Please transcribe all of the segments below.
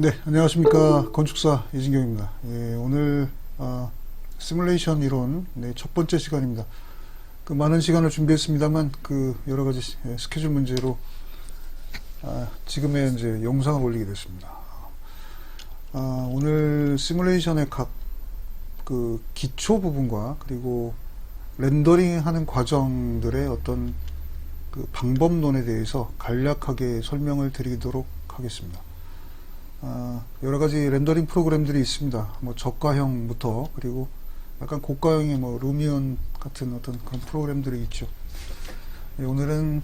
네, 안녕하십니까. 건축사 이진경입니다. 예, 오늘, 아, 시뮬레이션 이론, 네, 첫 번째 시간입니다. 그 많은 시간을 준비했습니다만, 그 여러 가지 시- 예, 스케줄 문제로, 아, 지금의 이제 영상을 올리게 됐습니다. 아, 오늘 시뮬레이션의 각, 그 기초 부분과, 그리고 렌더링 하는 과정들의 어떤 그 방법론에 대해서 간략하게 설명을 드리도록 하겠습니다. 아, 여러 가지 렌더링 프로그램들이 있습니다. 뭐 저가형부터 그리고 약간 고가형의 뭐 루미온 같은 어떤 그런 프로그램들이 있죠. 예, 오늘은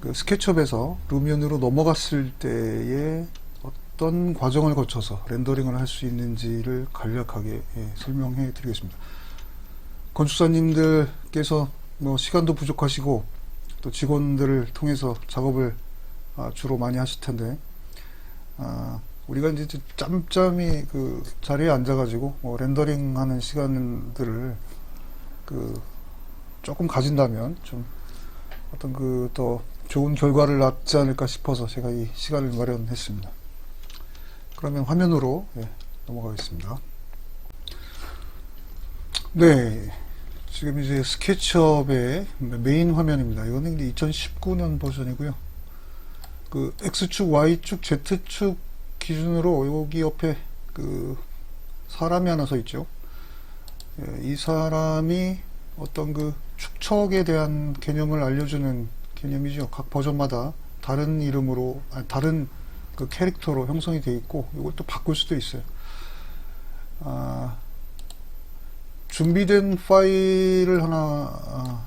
그 스케치업에서 루미온으로 넘어갔을 때에 어떤 과정을 거쳐서 렌더링을 할 수 있는지를 간략하게 예, 설명해 드리겠습니다. 건축사님들께서 뭐 시간도 부족하시고 또 직원들을 통해서 작업을 아, 주로 많이 하실 텐데 아, 우리가 이제 짬짬이 그 자리에 앉아가지고 뭐 렌더링 하는 시간들을 그 조금 가진다면 좀 어떤 그 더 좋은 결과를 낳지 않을까 싶어서 제가 이 시간을 마련했습니다. 그러면 화면으로 예, 넘어가겠습니다. 네. 지금 이제 스케치업의 메인 화면입니다. 이거는 이제 2019년 버전이고요. 그 X축, Y축, Z축 기준으로 여기 옆에 그 사람이 하나 서 있죠. 예, 이 사람이 어떤 그 축척에 대한 개념을 알려주는 개념이죠. 각 버전마다 다른 이름으로, 아니, 다른 그 캐릭터로 형성이 되어 있고, 또 바꿀 수도 있어요. 아, 준비된 파일을 하나 아,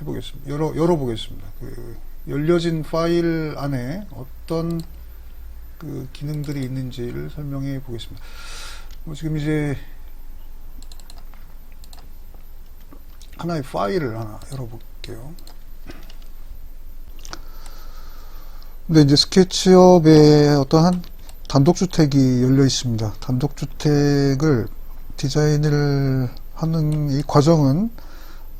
해보겠습니다. 열어, 열어보겠습니다. 그 열려진 파일 안에 어떤 그 기능들이 있는지를 설명해 보겠습니다. 뭐 지금 이제 하나의 파일을 하나 열어볼게요. 근데 이제 스케치업에 어떠한 단독주택이 열려 있습니다. 단독주택을 디자인을 하는 이 과정은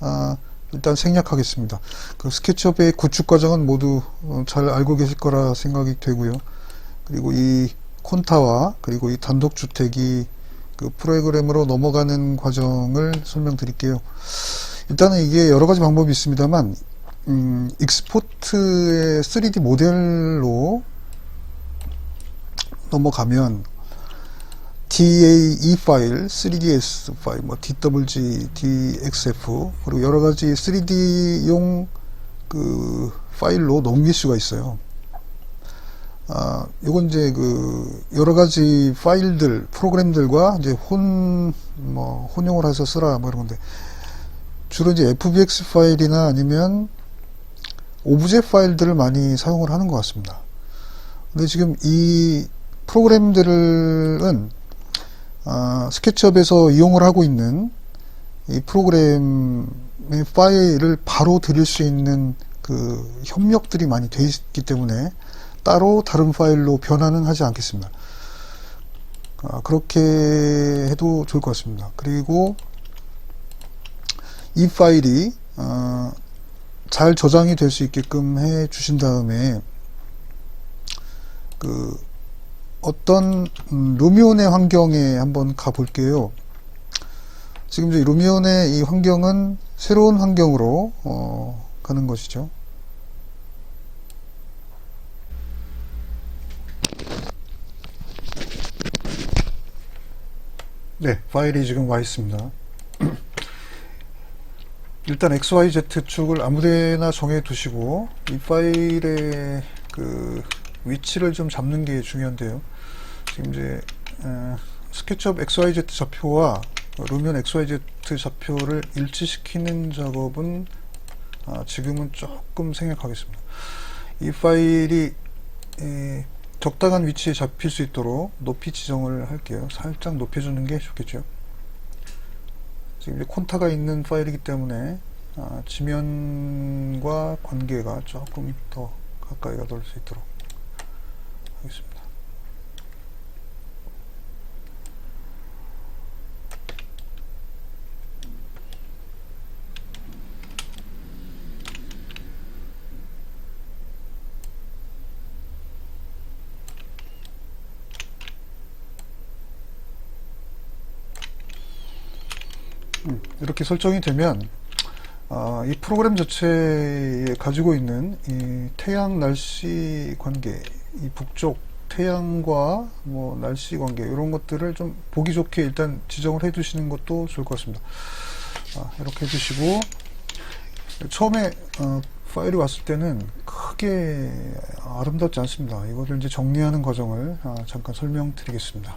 아, 일단 생략하겠습니다. 그 스케치업의 구축 과정은 모두 어, 잘 알고 계실 거라 생각이 되고요. 그리고 이 콘타와 그리고 이 단독주택이 그 프로그램으로 넘어가는 과정을 설명드릴게요. 일단은 이게 여러 가지 방법이 있습니다만, 음, 익스포트의 3D 모델로 넘어가면 DAE 파일, 3ds 파일, 뭐 DWG, DXF 그리고 여러 가지 3D용 그 파일로 넘길 수가 있어요. 아, 요건 이제 그 여러 가지 파일들, 프로그램들과 이제 혼, 뭐, 혼용을 해서 쓰라 뭐 이런 건데 주로 이제 FBX 파일이나 아니면 오브제 파일들을 많이 사용을 하는 것 같습니다. 근데 지금 이 프로그램들은 아, 스케치업에서 이용을 하고 있는 이 프로그램의 파일을 바로 드릴 수 있는 그 협력들이 많이 되어 있기 때문에 따로 다른 파일로 변환은 하지 않겠습니다. 아, 그렇게 해도 좋을 것 같습니다. 그리고 이 파일이 어, 잘 저장이 될 수 있게끔 해 주신 다음에 그 어떤 음, 루미온의 환경에 한번 가볼게요. 지금 이제 루미온의 이 환경은 새로운 환경으로 어, 가는 것이죠. 네, 파일이 지금 와 있습니다. 일단 XYZ 축을 아무데나 정해 두시고 이 파일의 그 위치를 좀 잡는 게 중요한데요. 지금 이제 어, 스케치업 XYZ 좌표와 루미온 XYZ 좌표를 일치시키는 작업은 아, 지금은 조금 생략하겠습니다. 이 파일이 에, 적당한 위치에 잡힐 수 있도록 높이 지정을 할게요. 살짝 높여주는 게 좋겠죠. 지금 이제 콘타가 있는 파일이기 때문에 아, 지면과 관계가 조금 더 가까이 가볼 수 있도록 하겠습니다. 이렇게 설정이 되면 아, 이 프로그램 자체에 가지고 있는 이 태양 날씨 관계, 이 북쪽 태양과 뭐 날씨 관계 이런 것들을 좀 보기 좋게 일단 지정을 해 두시는 것도 좋을 것 같습니다. 아, 이렇게 해주시고 처음에 어, 파일이 왔을 때는 크게 아름답지 않습니다. 이거를 이제 정리하는 과정을 아, 잠깐 설명드리겠습니다.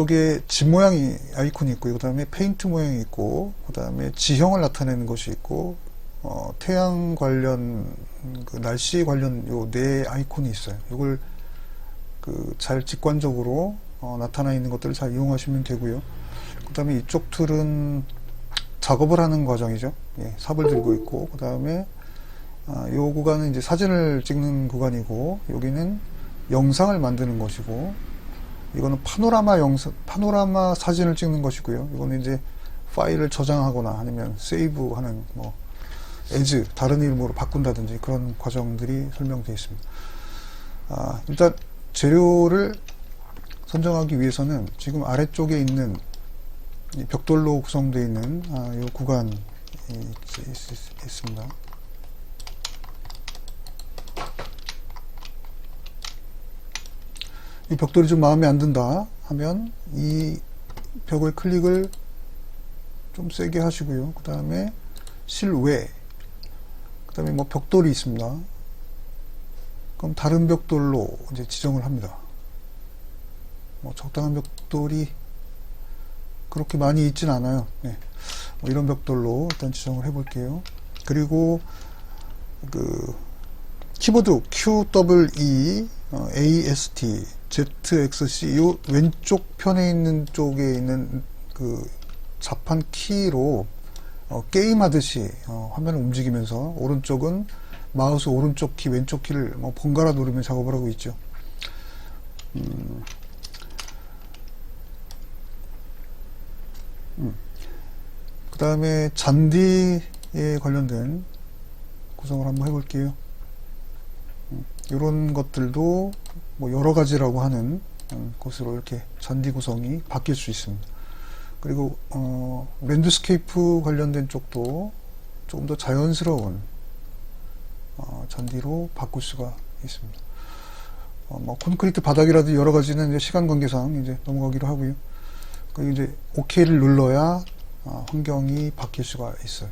쪽에 집 모양이 아이콘이 있고요. 그 다음에 페인트 모양이 있고, 그 다음에 지형을 나타내는 것이 있고, 어, 태양 관련, 그 날씨 관련 요 네 아이콘이 있어요. 이걸 그 잘 직관적으로 어, 나타나 있는 것들을 잘 이용하시면 되고요. 그 다음에 이쪽 툴은 작업을 하는 과정이죠. 예, 삽을 들고 있고, 그 다음에 아, 요 구간은 이제 사진을 찍는 구간이고, 여기는 영상을 만드는 것이고, 이거는 파노라마 영상, 파노라마 사진을 찍는 것이고요. 이거는 이제 파일을 저장하거나 아니면 세이브하는 뭐 에즈 다른 이름으로 바꾼다든지 그런 과정들이 설명되어 있습니다. 아, 일단 재료를 선정하기 위해서는 지금 아래쪽에 있는 이 벽돌로 구성되어 있는 아, 이 구간이 있, 있, 있습니다. 이 벽돌이 좀 마음에 안 든다 하면 이 벽을 클릭을 좀 세게 하시고요. 그 다음에 실외 그 다음에 뭐 벽돌이 있습니다. 그럼 다른 벽돌로 이제 지정을 합니다. 뭐 적당한 벽돌이 그렇게 많이 있진 않아요. 네. 뭐 이런 벽돌로 일단 지정을 해 볼게요. 그리고 그 키보드 QWE 어, AST ZXC 요 왼쪽 편에 있는 쪽에 있는 그 자판 키로 어, 게임 하듯이 어, 화면을 움직이면서 오른쪽은 마우스 오른쪽 키 왼쪽 키를 뭐 번갈아 누르며 작업을 하고 있죠. 음. 음. 그 다음에 잔디에 관련된 구성을 한번 해볼게요. 이런 것들도 뭐 여러 가지라고 하는 음, 것으로 이렇게 잔디 구성이 바뀔 수 있습니다. 그리고 어, 랜드스케이프 관련된 쪽도 조금 더 자연스러운 어, 잔디로 바꿀 수가 있습니다. 어, 뭐 콘크리트 바닥이라도 여러 가지는 이제 시간 관계상 이제 넘어가기로 하고요. 그리고 이제 OK를 눌러야 어, 환경이 바뀔 수가 있어요.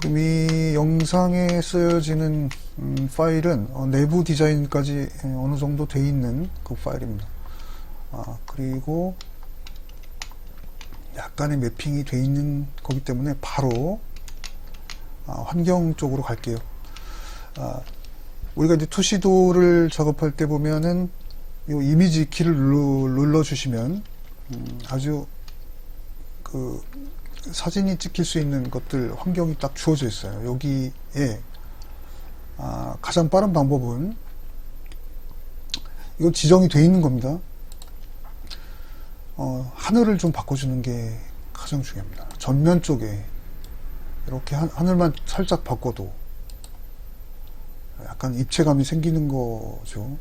지금 이 영상에 쓰여지는 음, 파일은 어, 내부 디자인까지 어느 정도 돼 있는 그 파일입니다. 아, 그리고 약간의 매핑이 돼 있는 거기 때문에 바로 아, 환경 쪽으로 갈게요. 아, 우리가 이제 투시도를 작업할 때 보면은 이 이미지 키를 눌러, 주시면 음, 아주 그 사진이 찍힐 수 있는 것들 환경이 딱 주어져 있어요. 여기에 아, 가장 빠른 방법은 이거 지정이 돼 있는 겁니다. 어, 하늘을 좀 바꿔주는 게 가장 중요합니다. 전면 쪽에 이렇게 하, 하늘만 살짝 바꿔도 약간 입체감이 생기는 거죠.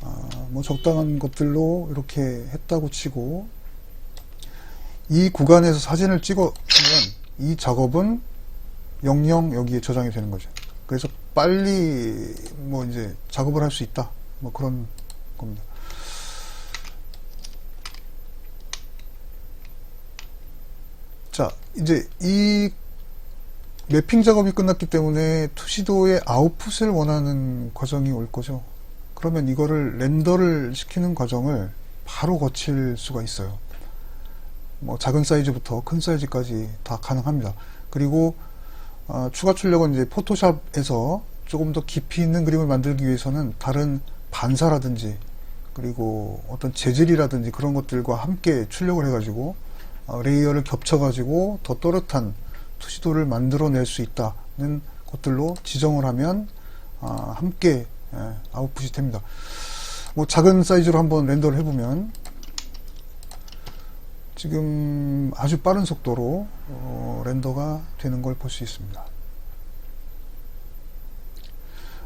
아, 뭐 적당한 것들로 이렇게 했다고 치고 이 구간에서 사진을 찍어주면 이 작업은 영영 여기에 저장이 되는 거죠. 그래서 빨리 뭐 이제 작업을 할 수 있다. 뭐 그런 겁니다. 자, 이제 이 매핑 작업이 끝났기 때문에 투시도의 아웃풋을 원하는 과정이 올 거죠. 그러면 이거를 렌더를 시키는 과정을 바로 거칠 수가 있어요. 뭐 작은 사이즈부터 큰 사이즈까지 다 가능합니다. 그리고 어, 추가 출력은 이제 포토샵에서 조금 더 깊이 있는 그림을 만들기 위해서는 다른 반사라든지 그리고 어떤 재질이라든지 그런 것들과 함께 출력을 해가지고 어, 레이어를 겹쳐가지고 더 또렷한 투시도를 만들어낼 수 있다는 것들로 지정을 하면 어, 함께 예, 아웃풋이 됩니다. 뭐 작은 사이즈로 한번 렌더를 해보면 지금 아주 빠른 속도로 어, 렌더가 되는 걸 볼 수 있습니다.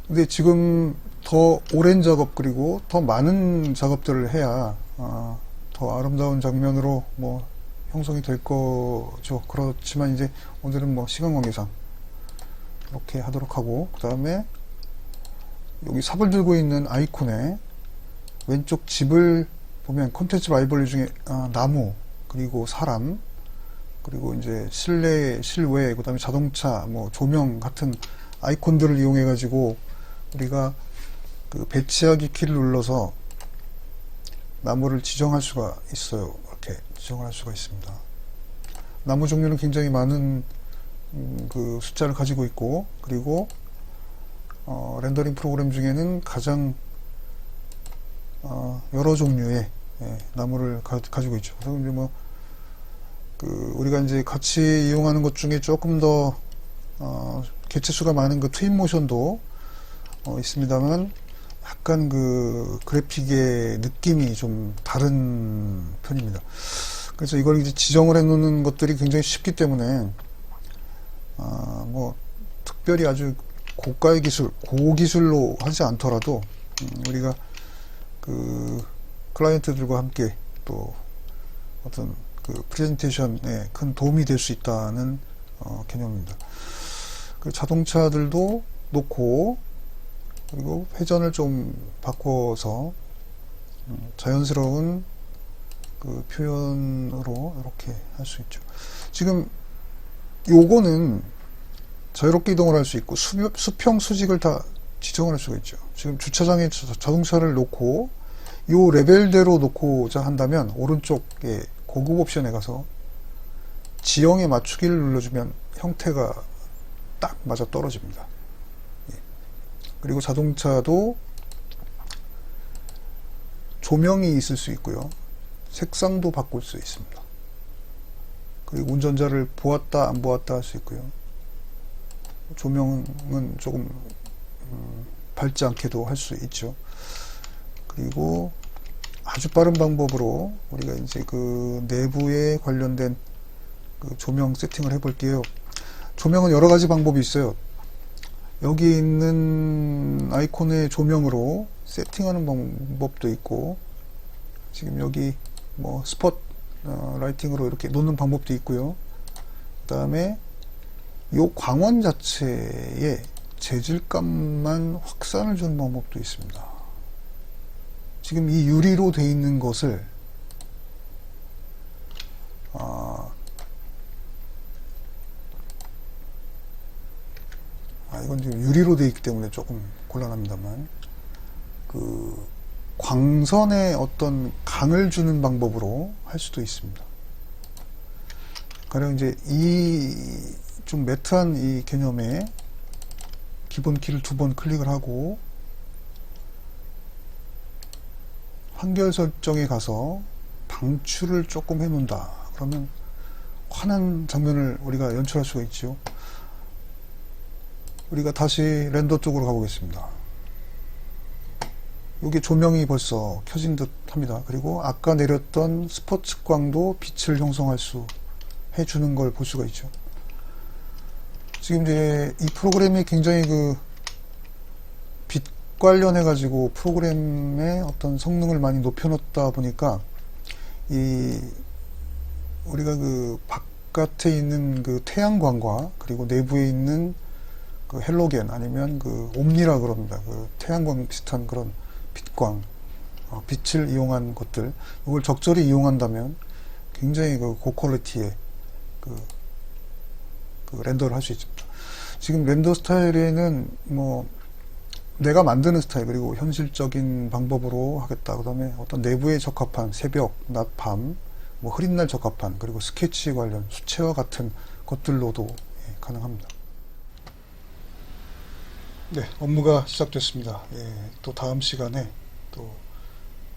근데 지금 더 오랜 작업 그리고 더 많은 작업들을 해야 어, 더 아름다운 장면으로 뭐 형성이 될 거죠. 그렇지만 이제 오늘은 뭐 시간 관계상 이렇게 하도록 하고 그 다음에 여기 삽을 들고 있는 아이콘에 왼쪽 집을 보면 콘텐츠 라이벌리 중에 아, 나무 그리고 사람 그리고 이제 실내 실외 그 다음에 자동차 뭐 조명 같은 아이콘들을 이용해 가지고 우리가 그 배치하기 키를 눌러서 나무를 지정할 수가 있어요. 이렇게 지정할 수가 있습니다. 나무 종류는 굉장히 많은 음, 그 숫자를 가지고 있고 그리고 어, 렌더링 프로그램 중에는 가장 어, 여러 종류의 예, 나무를 가, 지고 있죠. 그래서 이제 뭐, 그, 우리가 이제 같이 이용하는 것 중에 조금 더, 어, 개체수가 많은 그 트윈 모션도, 어, 있습니다만, 약간 그, 그래픽의 느낌이 좀 다른 편입니다. 그래서 이걸 이제 지정을 해 놓는 것들이 굉장히 쉽기 때문에, 아, 뭐, 특별히 아주 고가의 기술, 고기술로 하지 않더라도, 음, 우리가 그, 클라이언트들과 함께 또 어떤 그 프레젠테이션에 큰 도움이 될 수 있다는 어, 개념입니다. 그 자동차들도 놓고 그리고 회전을 좀 바꿔서 음, 자연스러운 그 표현으로 이렇게 할 수 있죠. 지금 요거는 자유롭게 이동을 할 수 있고 수, 수평 수직을 다 지정을 할 수가 있죠. 지금 주차장에 자- 자동차를 놓고 요 레벨대로 놓고자 한다면 오른쪽에 고급 옵션에 가서 지형에 맞추기를 눌러주면 형태가 딱 맞아 떨어집니다. 예. 그리고 자동차도 조명이 있을 수 있고요. 색상도 바꿀 수 있습니다. 그리고 운전자를 보았다 안 보았다 할 수 있고요. 조명은 조금 음, 밝지 않게도 할 수 있죠. 그리고 아주 빠른 방법으로 우리가 이제 그 내부에 관련된 그 조명 세팅을 해 볼게요. 조명은 여러 가지 방법이 있어요. 여기 있는 아이콘의 조명으로 세팅하는 방법도 있고, 지금 여기 뭐 스폿 어, 라이팅으로 이렇게 놓는 방법도 있고요. 그 다음에 요 광원 자체에 재질감만 확산을 주는 방법도 있습니다. 지금 이 유리로 돼 있는 것을 아, 아 이건 지금 유리로 돼 있기 때문에 조금 곤란합니다만 그 광선에 어떤 강을 주는 방법으로 할 수도 있습니다. 가령 이제 이 좀 매트한 이 개념에 기본 키를 두 번 클릭을 하고 환결 설정에 가서 방출을 조금 해놓는다. 그러면 환한 장면을 우리가 연출할 수가 있죠. 우리가 다시 렌더 쪽으로 가보겠습니다. 여기 조명이 벌써 켜진 듯 합니다. 그리고 아까 내렸던 스포츠 광도 빛을 형성할 수 해주는 걸 볼 수가 있죠. 지금 이제 이 프로그램이 굉장히 그빛 관련해 가지고 프로그램의 어떤 성능을 많이 높여놓다 보니까 이 우리가 그 바깥에 있는 그 태양광과 그리고 내부에 있는 그 헬로겐 아니면 그 옴니라 그럽니다. 그 태양광 비슷한 그런 빛광, 어, 빛을 이용한 것들, 이걸 적절히 이용한다면 굉장히 그 고퀄리티의 그, 그 렌더를 할 수 있습니다. 지금 렌더 스타일에는 뭐 내가 만드는 스타일 그리고 현실적인 방법으로 하겠다. 그다음에 어떤 내부에 적합한 새벽, 낮, 밤, 뭐 흐린 날 적합한 그리고 스케치 관련 수채화 같은 것들로도 예, 가능합니다. 네, 업무가 시작됐습니다. 예, 또 다음 시간에 또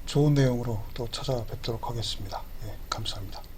좋은 내용으로 또 찾아뵙도록 하겠습니다. 예, 감사합니다.